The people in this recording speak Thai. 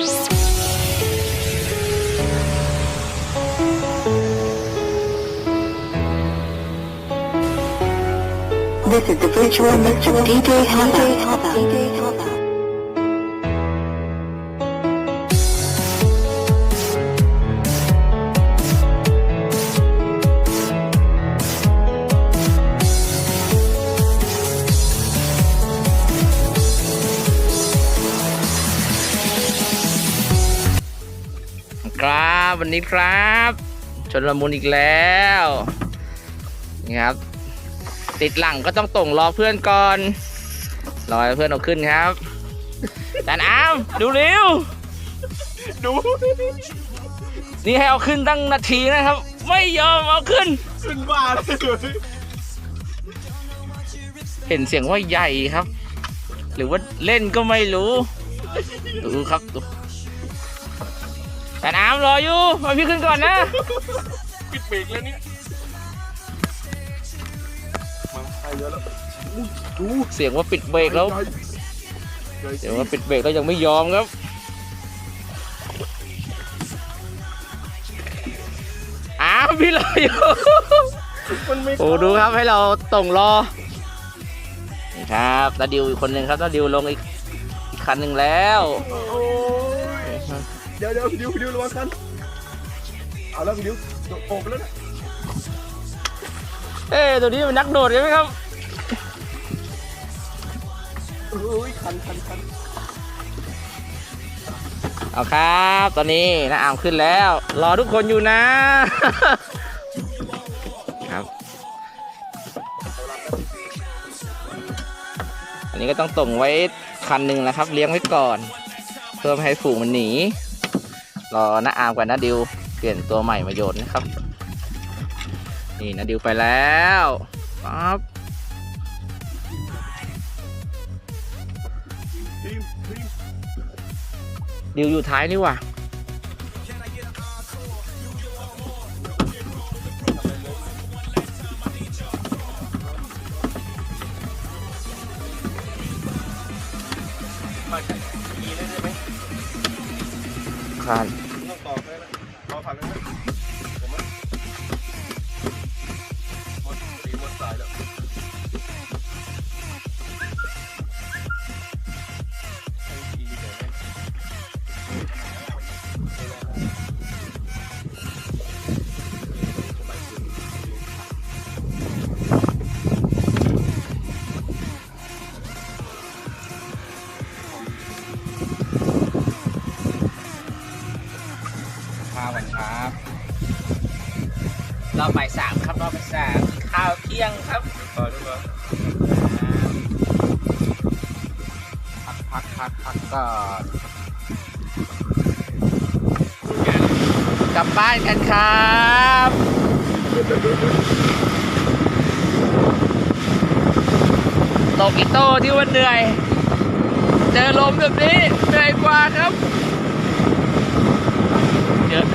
This is the virtual mix of DJ Hava. ครับวันนี้ครับชนละมุนอีกแล้วนี่ครับ ติดหลังก็ต้องต่งรอเพื่อนก่อนรอให้เพื่อนเอาขึ้นครับจานอ้ามดูเร็วดูนี่ให้เอาขึ้นตั้งนาทีนะครับ ไม่ยอมเอาขึ้นขึ้นบ้าเลยเห็นเสียงว่าใหญ่ครับ หรือว่าเล่นก็ไม่รู้ดูครับ ดูจานอ้ามรออยู่มาพี่ขึ้นก่อนนะ ปิดเบรกแล้วเนี่ยมาไปเยอะแล้วอุ้ยดูเสียงว่าปิดเบรกแล้วใหญ่ใหญ่เสียงว่าปิดเบรกแล้วยังไม่ยอมครับ อ้าวพี่รออยู่มันไม่โอ้ดูครับให้เราต่งรอ นี่ครับตาดิวอีกคนหนึ่งครับตาดิวลงอีกอีกคันหนึ่งแล้วโอ้ย เดี๋ยวเดี๋ยวพี่ดิวพี่ดิวระวังกันเอาแล้วพี่ดิวโดดโผล่ไปแล้วนะเอ๊ะตัวนี้เป็นนักโดดใช่ไหมครับโอ้ยคันคันคันเอาครับ ตอนนี้น้าอามขึ้นแล้ว รอทุกคนอยู่นะ ครับ อันนี้ก็ต้องต่งไว้คันหนึ่งนะครับ เลี้ยงไว้ก่อน เพื่อไม่ให้ฝูงมันหนี รอน้าอามกับน้าดิวเปลี่ยนตัวใหม่มาโยนนะครับ นี่น้าดิวไปแล้วปั๊บดิวอยู่ท้ายนี่หว่ะมา คันต้องต่อเลยนะร ครับ รอบบ่ายสามครับรอบบ่ายสามข้าวเที่ยงครับต่อด้ไหมพักพักพักพักก่อนกลับบ้านกันครับตกอีโต้ที่ว่าเหนื่อย เจอลมแบบนี้เหนื่อยกว่าครับเยอะ